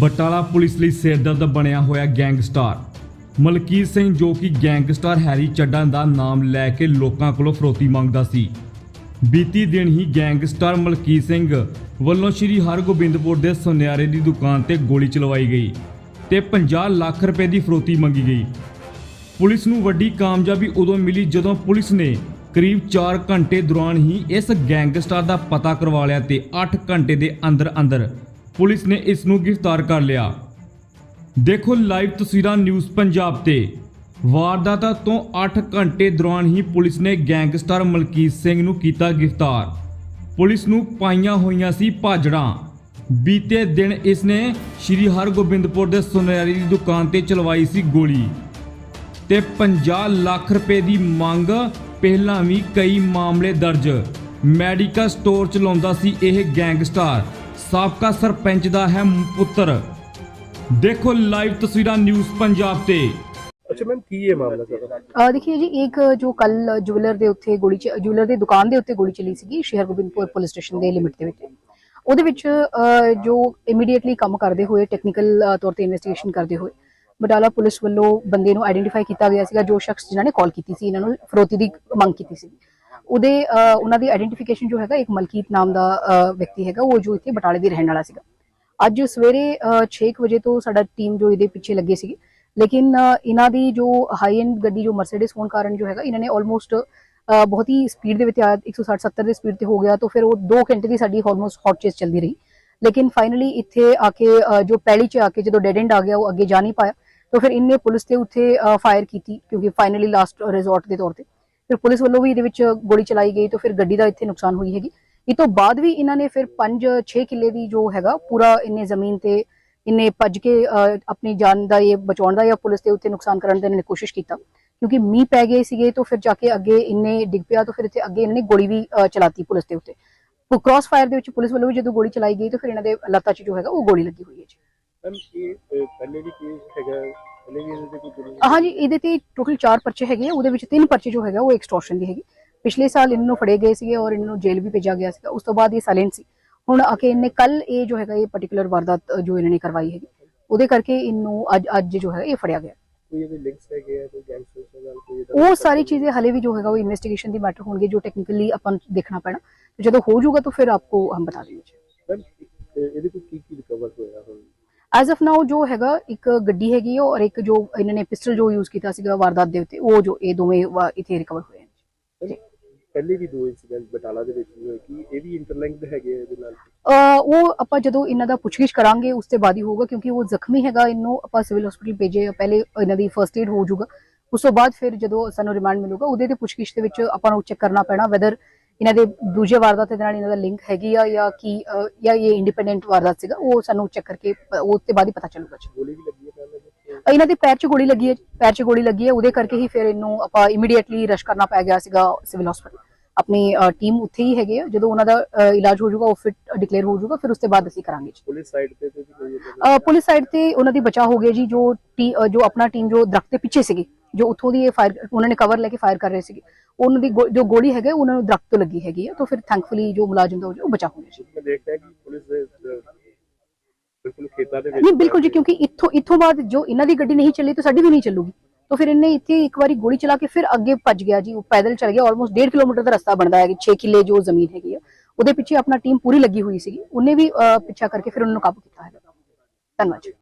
Batala police ਲਈ ਸਿਰਦਰਦ ਬਣਿਆ ਹੋਇਆ ਗੈਂਗਸਟਰ। ਮਲਕੀਤ ਸਿੰਘ ਜੋ ਕਿ ਗੈਂਗਸਟਰ ਹੈਰੀ ਚੱਡਾ ਦਾ ਨਾਮ ਲੈ ਕੇ ਲੋਕਾਂ ਕੋਲੋਂ ਫਰੋਤੀ ਮੰਗਦਾ ਸੀ। ਬੀਤੀ ਦਿਨ ਹੀ ਗੈਂਗਸਟਰ ਮਲਕੀਤ ਸਿੰਘ ਵੱਲੋਂ ਸ਼੍ਰੀ ਹਰਗੋਬਿੰਦਪੁਰ ਦੇ ਸੁਨਿਆਰੇ ਦੀ ਦੁਕਾਨ ਤੇ ਗੋਲੀ ਚਲਵਾਈ ਗਈ ਤੇ 50 ਲੱਖ ਰੁਪਏ ਦੀ ਫਰੋਤੀ ਮੰਗੀ ਗਈ। ਪੁਲਿਸ ਨੂੰ ਵੱਡੀ ਕਾਮਯਾਬੀ ਉਦੋਂ ਮਿਲੀ ਜਦੋਂ ਪੁਲਿਸ ਨੇ ਕਰੀਬ 4 ਘੰਟੇ ਦੌਰਾਨ ਹੀ ਇਸ ਗੈਂਗਸਟਰ ਦਾ ਪਤਾ ਕਰਵਾ ਲਿਆ ਤੇ 8 ਘੰਟੇ ਦੇ ਅੰਦਰ ਅੰਦਰ ਪੁਲਿਸ ਨੇ ਇਸ ਨੂੰ ਗ੍ਰਿਫਤਾਰ ਕਰ ਲਿਆ। ਦੇਖੋ ਲਾਈਵ ਤਸਵੀਰਾਂ ਨਿਊਜ਼ ਪੰਜਾਬ ਤੇ। ਵਾਰਦਾਤਾਂ ਤੋਂ 8 ਘੰਟੇ ਦੌਰਾਨ ਹੀ ਪੁਲਿਸ ਨੇ ਗੈਂਗਸਟਰ ਮਲਕੀਤ ਸਿੰਘ ਨੂੰ ਕੀਤਾ ਗ੍ਰਿਫਤਾਰ। ਪੁਲਿਸ ਨੂੰ ਪਾਈਆਂ ਹੋਈਆਂ ਸੀ ਭਾਜੜਾਂ। ਬੀਤੇ ਦਿਨ ਇਸ ਨੇ ਸ਼੍ਰੀ ਹਰਗੋਬਿੰਦਪੁਰ ਦੇ ਸੁਨਿਆਰੀ ਦੀ ਦੁਕਾਨ ਤੇ ਚਲਵਾਈ ਸੀ ਗੋਲੀ ਤੇ 50 ਲੱਖ ਰੁਪਏ ਦੀ ਮੰਗ, ਪਹਿਲਾਂ ਵੀ ਕਈ ਮਾਮਲੇ ਦਰਜ। ਮੈਡੀਕਲ ਸਟੋਰ ਚਲਾਉਂਦਾ ਸੀ ਇਹ ਗੈਂਗਸਟਰ। ਸਾਬਕਾ ਸਰਪੰਚ ਦਾ ਹੈ ਪੁੱਤਰ। ਦੇਖੋ ਲਾਈਵ ਤਸਵੀਰਾਂ ਨਿਊਜ਼ ਪੰਜਾਬ ਤੇ। ਅੱਛਾ ਮੈਮ ਕੀ ਹੈ ਮਾਮਲਾ ਸਾਰਾ ਜੀ ਇੱਕ ਜੋ ਕੱਲ ਜੁਵਲਰ ਦੇ ਉੱਤੇ ਗੋਲੀ ਚ ਜੁਵਲਰ ਦੀ ਦੁਕਾਨ ਦੇ ਉੱਤੇ ਗੋਲੀ ਚੱਲੀ ਸੀਗੀ ਸ਼ਹਿਰ ਗੋਬਿੰਦਪੁਰ ਪੁਲਿਸ ਸਟੇਸ਼ਨ ਦੇ ਲਿਮਿਟ ਦੇ ਵਿੱਚ। ਉਹਦੇ ਵਿੱਚ ਜੋ ਇਮੀਡੀਏਟਲੀ ਕੰਮ ਕਰਦੇ ਹੋਏ ਟੈਕਨੀਕਲ ਤੌਰ ਤੇ ਇਨਵੈਸਟੀਗੇਸ਼ਨ ਕਰਦੇ ਹੋਏ ਬਟਾਲਾ ਪੁਲਿਸ ਵੱਲੋਂ ਬੰਦੇ ਨੂੰ ਆਇਡੈਂਟੀਫਾਈ ਕੀਤਾ ਗਿਆ ਸੀਗਾ ਜੋ ਸ਼ਖਸ ਜਿਨ੍ਹਾਂ ਨੇ ਕਾਲ ਕੀਤੀ ਸੀ ਇਹਨਾਂ ਨੂੰ ਫਰੋਤੀ ਦੀ ਮੰਗ ਕੀਤੀ ਸੀ ਉਹਦੇ ਉਹਨਾਂ ਦੀ ਆਇਡੈਂਟੀਫਿਕੇਸ਼ਨ ਜੋ ਹੈਗਾ, ਇੱਕ ਮਲਕੀਤ ਨਾਮ ਦਾ ਵਿਅਕਤੀ ਹੈਗਾ, ਉਹ ਜੋ ਇੱਥੇ ਬਟਾਲੇ ਦੇ ਰਹਿਣ ਵਾਲਾ ਸੀਗਾ। ਅੱਜ ਸਵੇਰੇ 6 ਵਜੇ ਤੋਂ ਸਾਡਾ ਟੀਮ ਜੋ ਇਹਦੇ ਪਿੱਛੇ ਲੱਗੇ ਸੀਗੇ। ਲੇਕਿਨ ਇਹਨਾਂ ਦੀ ਜੋ ਹਾਈ ਐਂਡ ਗੱਡੀ, ਜੋ ਮਰਸੀਡੀਜ਼ ਹੋਣ ਕਾਰਨ ਜੋ ਹੈਗਾ, ਇਹਨਾਂ ਨੇ ਆਲਮੋਸਟ ਬਹੁਤ ਹੀ ਸਪੀਡ ਦੇ ਵਿੱਚ ਆ 160 70 ਦੀ ਸਪੀਡ ਤੇ ਹੋ ਗਿਆ ਤਾਂ ਫਿਰ ਉਹ 2 ਘੰਟੇ ਦੀ ਸਾਡੀ ਆਲਮੋਸਟ ਹੌਟ ਚੇਸ ਚੱਲਦੀ ਰਹੀ। ਲੇਕਿਨ ਫਾਈਨਲੀ ਇੱਥੇ ਆ ਕੇ ਜੋ ਪੈਲੀ 'ਚ ਆ ਕੇ ਜਦੋਂ ਡੈਡ ਐਂਡ ਆ ਗਿਆ, ਉਹ ਅੱਗੇ ਜਾ ਨਹੀਂ ਪਾਇਆ। ਤਾਂ ਫਿਰ ਇਹਨੇ ਪੁਲਿਸ ਤੇ ਉੱਥੇ ਫਾਇਰ ਕੀਤੀ, ਕਿਉਂਕਿ ਫਾਈਨਲੀ ਲਾਸਟ ਰਿਜ਼ੋਰਟ ਦੇ ਤੌਰ ਤੇ। ਫਿਰ ਪੁਲਿਸ ਵੱਲੋਂ ਵੀ ਇਹਦੇ ਵਿੱਚ ਗੋਲੀ ਚਲਾਈ ਗਈ ਤਾਂ ਫਿਰ ਗੱਡੀ ਦਾ ਇੱਥੇ ਨੁਕਸਾਨ ਹੋਈ ਹੈਗੀ। ਇਹ ਤੋਂ ਬਾਅਦ ਵੀ ਇਹਨਾਂ ਨੇ ਫਿਰ 5-6 ਕਿੱਲੇ ਦੀ ਜੋ ਹੈਗਾ ਪੂਰਾ ਇੰਨੇ ਜ਼ਮੀਨ ਤੇ ਇੰਨੇ ਭੱਜ ਕੇ ਅਹ, ਆਪਣੀ ਜਾਨ ਦਾ ਇਹ ਬਚਾਉਣ ਦਾ ਜਾਂ ਪੁਲਿਸ ਦੇ ਉੱਤੇ ਨੁਕਸਾਨ ਕਰਨ ਦਾ ਇਹਨੇ ਕੋਸ਼ਿਸ਼ ਕੀਤਾ। ਕਿਉਂਕਿ ਮੀਂਹ ਪੈ ਗਏ ਸੀਗੇ ਤਾਂ ਫਿਰ ਜਾ ਕੇ ਅੱਗੇ ਇੰਨੇ ਡਿੱਗ ਪਿਆ ਤਾਂ ਫਿਰ ਇੱਥੇ ਅੱਗੇ ਇਹਨਾਂ ਨੇ ਗੋਲੀ ਵੀ ਚਲਾਤੀ ਪੁਲਿਸ ਦੇ ਉੱਤੇ। ਕ੍ਰਾਸ ਫਾਇਰ ਦੇ ਵਿੱਚ ਪੁਲਿਸ ਵੱਲੋਂ ਵੀ ਜਦੋਂ ਗੋਲੀ ਚਲਾਈ ਗਈ ਤਾਂ ਫਿਰ ਇਹਨਾਂ ਦੇ ਲੱਤਾਂ 'ਚ ਜੋ ਹੈਗਾ ਉਹ ਗੋਲੀ ਲੱਗੀ ਹੋਈ ਹੈ ਜੀ। ਮੈਮ ਇਹ ਅਹ, ਪਹਿਲੇ ਵੀ ਕੇਸ ਹੈਗਾ ਪਹਿਲੇ ਵੀ ਇਹਦੇ ਤੇ ਕੋਈ ਜੁਰਮ ਹਾਂਜੀ ਇਹਦੇ ਤੇ ਟੋਟਲ 4 ਪਰਚੇ ਹੈਗੇ ਆ ਉਹਦੇ ਵਿੱਚ ਤਿੰਨ ਪਰਚੇ ਜੋ ਹੈਗਾ ਉਹ ਐਕਸਟੋਰਸ਼ਨ ਦੀ ਹੈਗੀ। ਪਿਛਲੇ ਸਾਲ ਇਹਨਾਂ ਨੂੰ ਫੜੇ ਗਏ ਸੀਗੇ ਔਰ ਇਹਨਾਂ ਨੂੰ ਜੇਲ੍ਹ ਵੀ ਭੇਜਿਆ ਗਿਆ ਸੀਗਾ ਉਸ ਤੋਂ ਬਾਅਦ ਇਹ ਸਾਇਲੈਂਟ ਸੀ। ਹੁਣ ਆ ਕੇ ਇਹਨੇ ਕੱਲ ਇਹ ਜੋ ਹੈਗਾ ਇਹ ਪਾਰਟਿਕੂਲਰ ਵਾਰਦਾਤ ਅ, ਜੋ ਇਹਨਾਂ ਨੇ ਕਰਵਾਈ ਹੈਗੀ ਉਹਦੇ ਕਰਕੇ ਇਹਨੂੰ ਅੱਜ ਅੱਜ ਜੋ ਹੈ ਇਹ ਫੜਿਆ ਗਿਆ। ਕੋਈ ਇਹਦੇ ਲਿੰਕਸ ਹੈਗੇ ਆ ਕੋਈ ਗੈਂਗਸਟਰਸ ਦੇ ਨਾਲ ਕੋਈ ਇਹਦਾ ਉਹ ਸਾਰੀ ਚੀਜ਼ें ਹਲੇ ਵੀ ਜੋ ਹੈਗਾ ਉਹ ਇਨਵੈਸਟੀਗੇਸ਼ਨ ਦੀ ਮੈਟਰ ਹੋਣਗੇ ਜੋ ਟੈਕਨੀਕਲੀ ਆਪਾਂ ਨੂੰ ਦੇਖਣਾ ਪੈਣਾ। ਤੇ ਜਦੋਂ ਹੋ ਜਾਊਗਾ ਤਾਂ ਫਿਰ ਆਪਕੋ ਹਮ ਬਤਾ ਮੈਮ ਇਹਦੇ ਕੋਲ ਕੀ ਕੀ ਰਿਕਵਰ ਹੋਇਆ? ਹੁਣ ਐਜ਼ ਆਫ ਨਾਓ ਜੋ ਹੈਗਾ ਇੱਕ ਗੱਡੀ ਹੈਗੀ ਔਰ ਇੱਕ ਜੋ ਇਹਨਾਂ ਨੇ ਪਿਸਟਲ ਜੋ ਯੂਜ਼ ਕੀਤਾ ਸੀਗਾ ਵਾਰਦਾਤ ਦੇ ਉੱਤੇ ਉਹ ਜੋ ਇਹ ਦੋਵੇਂ ਇੱਥੇ ਰਿਕਵਰ ਹੋਏ ਮੈਮ, ਪਹਿਲੇ ਵੀ ਦੋ ਇਨਸੀਡੈਂਟ ਬਟਾਲਾ ਦੇ ਵਿੱਚ ਵੀ ਹੋਏ ਕੀ ਇਹ ਵੀ ਇੰਟਰਲਿੰਕਡ ਹੈਗੇ ਇਹਦੇ ਨਾਲ? ਉਹ ਆਪਾਂ ਜਦੋਂ ਇਹਨਾਂ ਦਾ ਪੁੱਛਗਿੱਛ ਕਰਾਂਗੇ ਉਸ ਤੋਂ ਬਾਅਦ ਹੀ ਹੋਊਗਾ ਕਿਉਂਕਿ ਉਹ ਜ਼ਖਮੀ ਹੈਗਾ ਇਹਨੂੰ ਆਪਾਂ ਸਿਵਲ ਹਸਪੀਟਲ ਭੇਜੇ ਪਹਿਲੇ ਇਹਨਾਂ ਦੀ ਫਰਸਟ ਏਡ ਹੋ ਜਾਊਗਾ। ਉਸ ਤੋਂ ਬਾਅਦ ਫਿਰ ਜਦੋਂ ਸਾਨੂੰ ਰਿਮਾਂਡ ਮਿਲੂਗਾ ਉਹਦੇ ਤੇ ਪੁੱਛਗਿੱਛ ਦੇ ਵਿੱਚ ਆਪਾਂ ਨੂੰ ਚੈੱਕ ਕਰਨਾ ਪੈਣਾ ਵੈਦਰ ਇਹਨਾਂ ਦੇ ਦੂਜੇ ਵਾਰਦਾਤ ਦੇ ਨਾਲ ਇਹਨਾਂ ਦਾ ਲਿੰਕ ਹੈਗੀ ਆ ਜਾਂ ਕੀ ਜਾਂ ਇਹ ਇੰਡੀਪੈਂਡੈਂਟ ਵਾਰਦਾਤ ਸੀਗਾ ਉਹ ਸਾਨੂੰ ਚੈੱਕ ਕਰਕੇ ਉਹ ਤੋਂ ਬਾਅਦ ਹੀ ਪਤਾ ਚੱਲੂਗਾ ਜੀ। ਗੋਲੀ ਵੀ ਲੱਗੀ ਹੈ ਇਹਨਾਂ ਦੇ ਪੈਰ 'ਚ ਗੋਲੀ ਲੱਗੀ ਹੈ ਪੈਰ 'ਚ ਗੋਲੀ ਲੱਗੀ ਹੈ ਉਹਦੇ ਕਰਕੇ ਹੀ ਫਿਰ ਇਹਨੂੰ ਆਪਾਂ ਇਮੀਡੀਏਟਲੀ ਰਸ਼ ਕਰਨਾ ਪੈ ਗਿਆ ਸੀਗਾ ਸਿਵਲ ਹਸਪੀਟਲ ਆਪਣੀ ਟੀਮ ਉੱਥੇ ਹੀ ਹੈਗੇ ਆ ਜਦੋਂ ਉਹਨਾਂ ਦਾ ਇਲਾਜ ਹੋ ਜਾਊਗਾ ਉਹ ਫਿਟ ਡਿਕਲੇਅਰ ਹੋ ਜਾਊਗਾ ਫਿਰ ਉਸ ਤੋਂ ਬਾਅਦ ਅਸੀਂ ਕਰਾਂਗੇ ਜੀ। ਪੁਲਿਸ ਸਾਈਡ ਤੇ ਪੁਲਿਸ ਸਾਈਡ ਤੇ ਉਹਨਾਂ ਦੀ ਬਚਾਅ ਹੋ ਗਿਆ ਜੀ ਜੋ ਜੋ ਆਪਣਾ ਟੀਮ ਜੋ ਦਰਖਤ ਦੇ ਪਿੱਛੇ ਸੀਗੇ। ਜੋ ਉੱਥੋਂ ਦੀ ਇਹ ਫਾਇਰ ਉਹਨਾਂ ਨੇ ਕਵਰ ਲੈ ਕੇ ਫਾਇਰ ਕਰ ਰਹੇ ਸੀਗੇ ਉਹਨਾਂ ਦੀ ਗੋ- ਜੋ ਗੋਲੀ ਹੈਗੇ ਉਹਨਾਂ ਨੂੰ ਦਰਖਤ ਤੋਂ ਲੱਗੀ ਹੈਗੀ ਹੈ ਤਾਂ ਫਿਰ ਥੈਂਕਫੁਲੀ ਜੋ ਮੁਲਾਜ਼ਮ ਦਾ ਉਹ ਬਚਾਅ ਹੋ ਗਿਆ ਜੀ ਮੈਂ ਦੇਖਦਾ ਕਿ ਪੁਲਿਸ ਦੇ ਅਹ, ਬਿਲਕੁਲ ਖੇਤਾਂ ਦੇ ਵਿੱਚ ਨਹੀਂ ਬਿਲਕੁਲ ਜੀ ਕਿਉਂਕਿ ਇੱਥੋਂ ਇੱਥੋਂ ਬਾਅਦ ਜੋ ਇਹਨਾਂ ਦੀ ਗੱਡੀ ਨਹੀਂ ਚੱਲੀ ਤਾਂ ਸਾਡੀ ਵੀ ਨਹੀਂ ਚੱਲੂਗੀ। ਤਾਂ ਫਿਰ ਇਹਨੇ ਇੱਥੇ ਇੱਕ ਵਾਰੀ ਗੋਲੀ ਚਲਾ ਕੇ ਫਿਰ ਅੱਗੇ ਭੱਜ ਗਿਆ ਜੀ ਉਹ ਪੈਦਲ ਚੱਲ ਗਿਆ ਆਲਮੋਸਟ 1.5 ਕਿਲੋਮੀਟਰ ਦਾ ਰਸਤਾ ਬਣਦਾ ਹੈ 6 ਕਿੱਲੇ ਜੋ ਜ਼ਮੀਨ ਹੈਗੀ ਆ ਉਹਦੇ ਪਿੱਛੇ ਆਪਣਾ ਟੀਮ ਪੂਰੀ ਲੱਗੀ ਹੋਈ ਸੀਗੀ ਉਹਨੇ ਵੀ ਅਹ, ਪਿੱਛਾ ਕਰਕੇ ਫਿਰ ਉਹਨਾਂ ਨੂੰ ਕਾਬੂ ਕੀਤਾ ਹੈ ਧੰਨਵਾਦ ਜੀ।